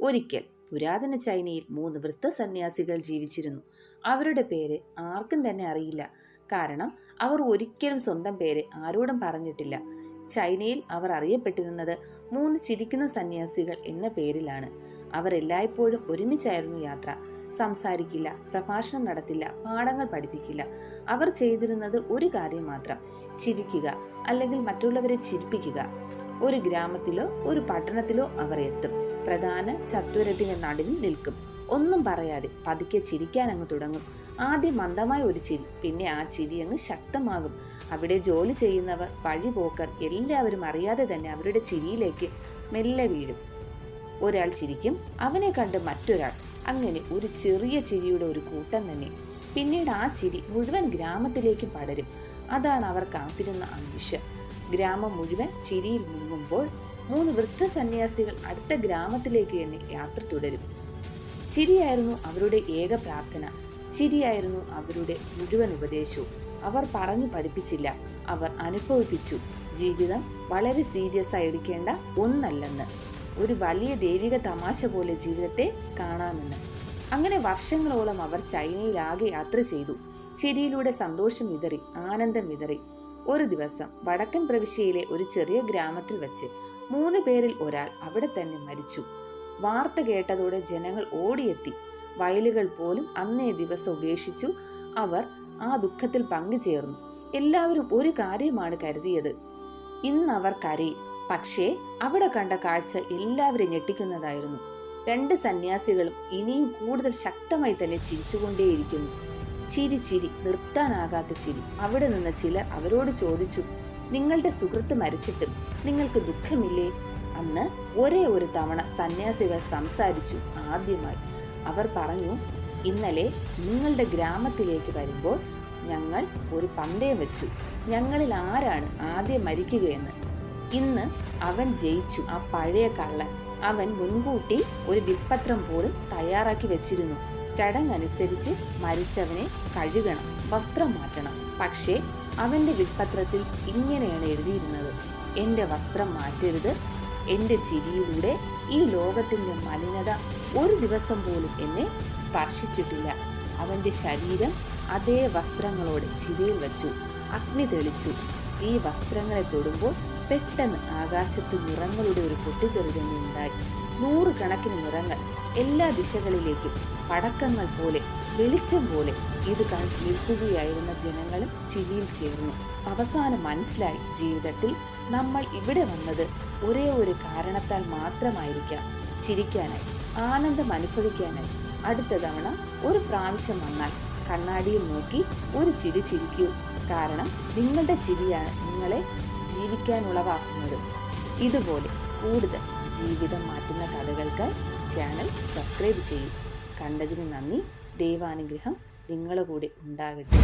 ഒരിക്കൽ പുരാതന ചൈനയിൽ മൂന്ന് വൃത്ത സന്യാസികൾ ജീവിച്ചിരുന്നു. അവരുടെ പേര് ആർക്കും തന്നെ അറിയില്ല. കാരണം അവർ ഒരിക്കലും സ്വന്തം പേര് ആരോടും പറഞ്ഞിട്ടില്ല. ചൈനയിൽ അവർ അറിയപ്പെട്ടിരുന്നത് മൂന്ന് ചിരിക്കുന്ന സന്യാസികൾ എന്ന പേരിലാണ്. അവർ എല്ലായ്പ്പോഴും ഒരുമിച്ചായിരുന്നു യാത്ര. സംസാരിക്കില്ല പ്രഭാഷണം നടത്തില്ല പാഠങ്ങൾ പഠിപ്പിക്കില്ല. അവർ ചെയ്തിരുന്നത് ഒരു കാര്യം മാത്രം ചിരിക്കുക അല്ലെങ്കിൽ മറ്റുള്ളവരെ ചിരിപ്പിക്കുക. ഒരു ഗ്രാമത്തിലോ ഒരു പട്ടണത്തിലോ അവർ എത്തും. പ്രധാന ചത്വരത്തിന് നടുവിൽ നിൽക്കും. ഒന്നും പറയാതെ പതുക്കെ ചിരിക്കാൻ അങ്ങ് തുടങ്ങും. ആദ്യം മന്ദമായ ഒരു ചിരി പിന്നെ ആ ചിരി അങ്ങ് ശക്തമാകും. അവിടെ ജോലി ചെയ്യുന്നവർ വഴിപോക്കർ എല്ലാവരും അറിയാതെ തന്നെ അവരുടെ ചിരിയിലേക്ക് മെല്ലെ വീഴും. ഒരാൾ ചിരിക്കും അവനെ കണ്ട് മറ്റൊരാൾ. അങ്ങനെ ഒരു ചെറിയ ചിരിയുടെ ഒരു കൂട്ടം തന്നെ പിന്നീട് ആ ചിരി മുഴുവൻ ഗ്രാമത്തിലേക്ക് പടരും. അതാണ് അവർ കാത്തിരുന്ന ആവശ്യം ഗ്രാമം മുഴുവൻ ചിരിയിൽ മുങ്ങുമ്പോൾ മൂന്ന് വൃദ്ധ സന്യാസികൾ അടുത്ത ഗ്രാമത്തിലേക്ക് തന്നെ യാത്ര തുടരും. ചിരിയായിരുന്നു അവരുടെ ഏക പ്രാർത്ഥന. ചിരിയായിരുന്നു അവരുടെ മുഴുവൻ ഉപദേശവും. അവർ പറഞ്ഞു പഠിപ്പിച്ചില്ല. അവർ അനുഭവിപ്പിച്ചു. ജീവിതം വളരെ സീരിയസ് ആയിരിക്കേണ്ട ഒന്നല്ലെന്ന്. ഒരു വലിയ ദൈവിക തമാശ പോലെ ജീവിതത്തെ കാണാമെന്ന്. അങ്ങനെ വർഷങ്ങളോളം അവർ ചൈനയിലാകെ യാത്ര ചെയ്തു. ചിരിയിലൂടെ സന്തോഷം വിതറി ആനന്ദം വിതറി. ഒരു ദിവസം വടക്കൻ പ്രവിശ്യയിലെ ഒരു ചെറിയ ഗ്രാമത്തിൽ വെച്ച് മൂന്ന് പേരിൽ ഒരാൾ അവിടെ തന്നെ മരിച്ചു. വാർത്ത കേട്ടതോടെ ജനങ്ങൾ ഓടിയെത്തി. വയലുകൾ പോലും അന്നേ ദിവസം ഉപേക്ഷിച്ചു. അവർ ആ ദുഃഖത്തിൽ പങ്കുചേർന്നു എല്ലാവരും ഒരു കാര്യമാണ് കരുതിയത്. ഇന്ന് അവർ കരയും. പക്ഷേ അവിടെ കണ്ട കാഴ്ച എല്ലാവരെയും ഞെട്ടിക്കുന്നതായിരുന്നു. രണ്ട് സന്യാസികളും ഇനിയും കൂടുതൽ ശക്തമായി തന്നെ ചിരിച്ചുകൊണ്ടേയിരിക്കുന്നു. ചിരി ചിരി നിർത്താനാകാത്ത ചിരി. അവിടെ നിന്ന ചിലർ അവരോട് ചോദിച്ചു നിങ്ങളുടെ സുഹൃത്ത് മരിച്ചിട്ടും നിങ്ങൾക്ക് ദുഃഖമില്ലേ? അന്ന് ഒരേ ഒരു തവണ സന്യാസികൾ സംസാരിച്ചു ആദ്യമായി. അവർ പറഞ്ഞു ഇന്നലെ നിങ്ങളുടെ ഗ്രാമത്തിലേക്ക് വരുമ്പോൾ ഞങ്ങൾ ഒരു പന്തയം വെച്ചു. ഞങ്ങളിൽ ആരാണ് ആദ്യം മരിക്കുകയെന്ന്? ഇന്ന് അവൻ ജയിച്ചു ആ പഴയ കള്ളൻ. അവൻ മുൻകൂട്ടി ഒരു വിൽപത്രം പോലും തയ്യാറാക്കി വെച്ചിരുന്നു. ചടങ്ങനുസരിച്ച് മരിച്ചവനെ കഴുകണം വസ്ത്രം മാറ്റണം. പക്ഷേ അവന്റെ വിൽപത്രത്തിൽ ഇങ്ങനെയാണ് എഴുതിയിരുന്നത്. എന്റെ വസ്ത്രം മാറ്റരുത്. എന്റെ ചിരിയിലൂടെ ഈ ലോകത്തിന്റെ മലിനത ഒരു ദിവസം പോലും എന്നെ സ്പർശിച്ചിട്ടില്ല. അവന്റെ ശരീരം അതേ വസ്ത്രങ്ങളോടെ ചിതയിൽ വച്ചു അഗ്നി തെളിച്ചു. ഈ വസ്ത്രങ്ങളെ തൊടുമ്പോൾ പെട്ടെന്ന് ആകാശത്ത് നിറങ്ങളുടെ ഒരു പൊട്ടിത്തെറി തന്നെ ഉണ്ടായി നൂറുകണക്കിന് നിറങ്ങൾ എല്ലാ ദിശകളിലേക്കും പടക്കങ്ങൾ പോലെ വെളിച്ചം പോലെ ഇത് കണ്ട് നിൽക്കുകയായിരുന്ന ജനങ്ങളും ചിരിയിൽ ചേർന്നു. അവസാനം മനസ്സിലായി ജീവിതത്തിൽ നമ്മൾ ഇവിടെ വന്നത് ഒരേ ഒരു കാരണത്താൽ മാത്രമായിരിക്കാം. ചിരിക്കാനായി ആനന്ദം അനുഭവിക്കാനായി. അടുത്ത തവണ ഒരു പ്രാവശ്യം വന്നാൽ കണ്ണാടിയിൽ നോക്കി ഒരു ചിരി ചിരിക്കൂ. കാരണം നിങ്ങളുടെ ചിരിയാണ് നിങ്ങളെ ജീവിക്കാൻ ഉളവാക്കുന്നത് ഇതുപോലെ കൂടുതൽ ജീവിതം മാറ്റുന്ന കഥകൾക്ക് ചാനൽ സബ്സ്ക്രൈബ് ചെയ്യും. കണ്ടതിന് നന്ദി. ദൈവാനുഗ്രഹം നിങ്ങളുടെ കൂടെ ഉണ്ടാകട്ടെ.